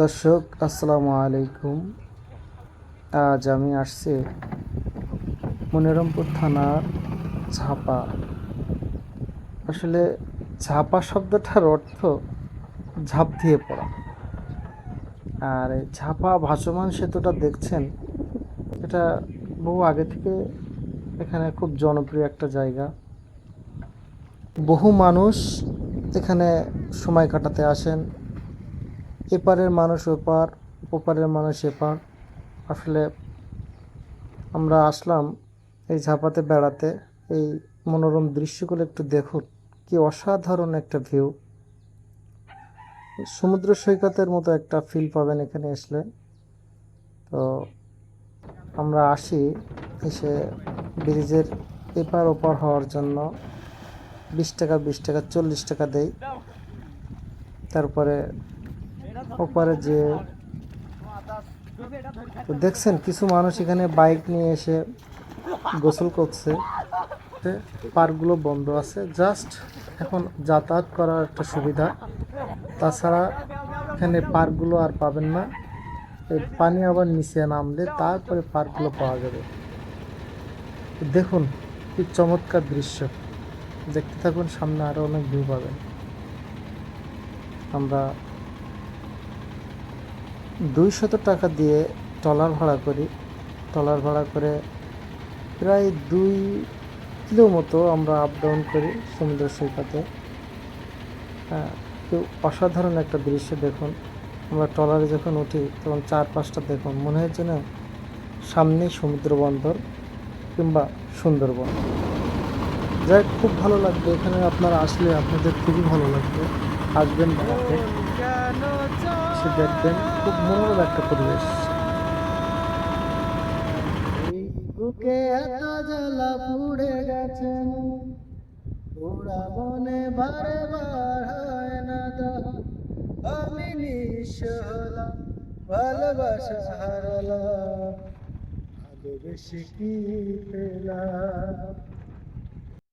দর্শক, আসসালামু আলাইকুম। আজ আমি আসছি মনিরমপুর থানার ঝাপা। আসলে ঝাপা শব্দটার অর্থ ঝাঁপ দিয়ে পড়া। আর ঝাপা ভাসমান সেতুটা দেখছেন, এটা বহু আগে থেকে এখানে খুব জনপ্রিয় একটা জায়গা। বহু মানুষ এখানে সময় কাটাতে আসেন এপারের মানুষ ওপার, ওপারের মানুষ এপার। আসলে আমরা আসলাম এই ঝাপাতে বেড়াতে, এই মনোরম দৃশ্যগুলো একটু দেখুন। কি অসাধারণ একটা ভিউ। সমুদ্র সৈকতের মতো একটা ফিল পাবেন এখানে আসলে। তো আমরা আসি এসে ব্রিজের এপার ওপার হওয়ার জন্য। বিশ টাকা বিশ টাকা, চল্লিশ টাকা দেই। তারপরে ওপারে যে তো দেখছেন কিছু মানুষ এখানে বাইক নিয়ে এসে গোসল করছে। পার্কগুলো বন্ধ আছে। জাস্ট এখন যাতায়াত করার একটা সুবিধা। তাছাড়া এখানে পার্কগুলো আর পাবেন না। এই পানি আবার নিচে নামলে তারপরে পার্কগুলো পাওয়া যাবে। দেখুন কি চমৎকার দৃশ্য। দেখতে থাকুন, সামনে আরও অনেক ভিউ পাবেন। আমরা দুইশত টাকা দিয়ে ট্রলার ভাড়া করি। ট্রলার ভাড়া করে প্রায় দুই কিলো মতো আমরা আপ ডাউন করি সমুদ্র সৈকতে। হ্যাঁ তো অসাধারণ একটা দৃশ্য দেখুন। আমরা ট্রলারে যখন উঠি, তখন চার পাঁচটা দেখুন, মনে হচ্ছে না সামনেই সমুদ্র বন্দর কিংবা সুন্দরবন। যাই খুব ভালো লাগবে। এখানে আপনারা আসলে আপনাদের খুবই ভালো লাগবে। আসবেন বেড়াতে। এসে দেখবেন খুব মনোরম একটা পরিবেশ বুকে এত জ্বালা পুড়ে গেছে পুরা মনে বারে বার হয় না দহন। আমি হলাম, ভালোবাসা হারালাম ভালোবেসে কি পেলাম